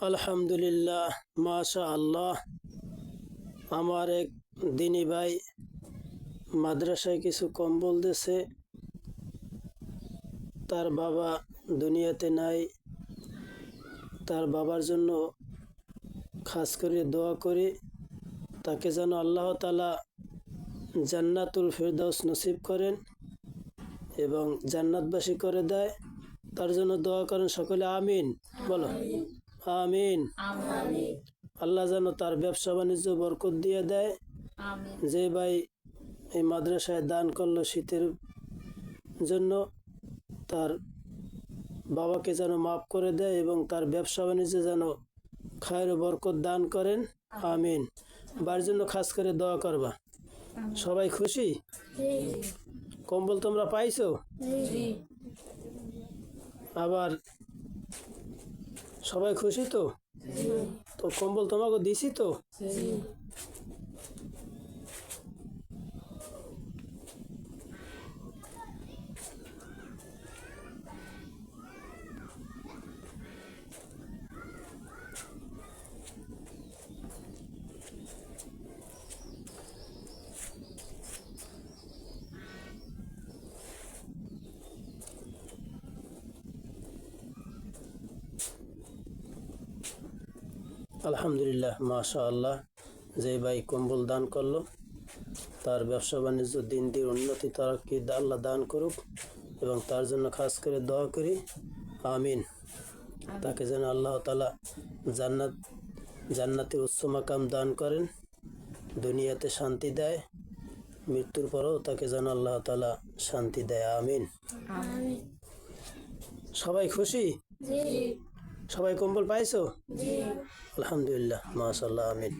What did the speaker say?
আলহামদুলিল্লাহ মাশা আল্লাহ আমার এক দিনী ভাই মাদ্রাসায় কিছু কম্বল দিছে। তার বাবা দুনিয়াতে নাই। তার বাবার জন্য খাস করে দোয়া করি। তাকে যেন আল্লাহ তালা জান্নাতুল ফেরদাউস নসিব করেন এবং জান্নাতবাসী করে দেয়। তার জন্য দোয়া করেন সকলে, আমিন। বলো। আমিন। আল্লাহ যেন তার ব্যবসা বাণিজ্য বরকত দিয়ে দেয়। যে ভাই এই মাদ্রাসায় দান করল শীতের জন্য তার বাবাকে যেন মাফ করে দেয় এবং তার ব্যবসা বাণিজ্যে যেন খায়ের বরকত দান করেন। আমিন। বাড়ির জন্য খাস করে দোয়া করবা। সবাই খুশি? কম্বল তোমরা পাইছো? আবার সবাই খুশি তো? তো কম্বল তোমাকে দিছি তো? আলহামদুলিল্লাহ মাশা আল্লাহ যে ভাই কম্বল দান করল তার ব্যবসা বাণিজ্য দিন দিন উন্নতি তারাকে আল্লাহ দান করুক এবং তার জন্য খাস করে দোয়া করি আমিন। তাকে যেন আল্লাহ তালা জান্নাত জান্নাতে উচ্চ মাকাম দান করেন দুনিয়াতে শান্তি দেয় মৃত্যুর পরেও তাকে যেন আল্লাহ তালা শান্তি দেয় আমিন। সবাই খুশি? সবাই কম্বল পাইছো? আলহামদুলিল্লাহ মাশাল্লাহ আমিন।